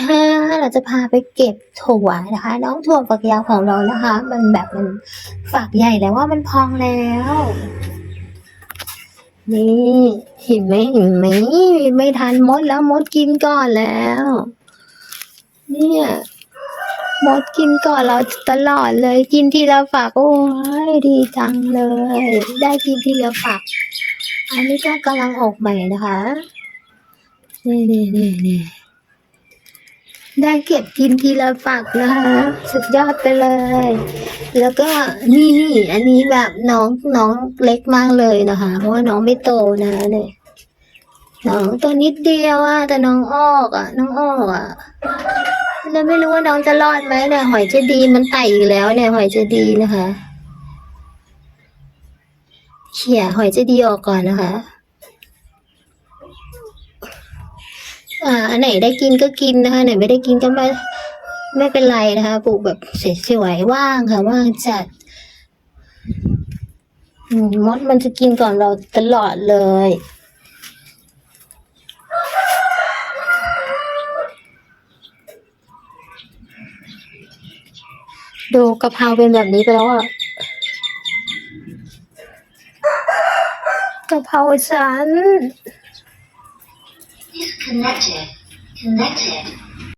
ค่ะเราจะพาไปเก็บถั่วนะคะ น้องถั่วฝักยาวของเรานะคะ มันแบบมันฝักใหญ่แล้วว่ามันพองแล้ว นี่เห็นไหมเห็นไหมไม่ทันมดแล้วมดกินก่อนแล้ว เนี่ยมดกินก่อนเราตลอดเลยกินทีละฝักโอ้ยดีจังเลย ได้กินทีละฝัก อันนี้ก็กำลังออกใหม่นะคะนี่นี่นี่นี่ ได้เก็บกินทีละฝักนะคะสุดยอดไปเลย แล้วก็นี่อันนี้แบบน้องน้องเล็กมากเลยนะคะ เพราะว่าน้องไม่โตนะเนี่ยน้องตัวนิดเดียวอะแต่น้องออกอะน้องออกอะเราไม่รู้ว่าน้องจะรอดไหมเนี่ยหอยเจะดีมันไต่อีกแล้วเนี่ยหอยเจะดีนะคะเขี่ยหอยเจะดีออกก่อนนะคะ อ่าอันไหนได้กินก็กินนะคะไหนไม่ได้กินก็ไม่ไม่เป็นไรนะคะปลูกแบบสวยๆว่างค่ะ ว่างจัดมมดมันจะกินก่อนเราตลอดเลยดูกะเพราเป็นแบบนี้ไปแล้วอะกะเพราฉัน Disconnected. Connected.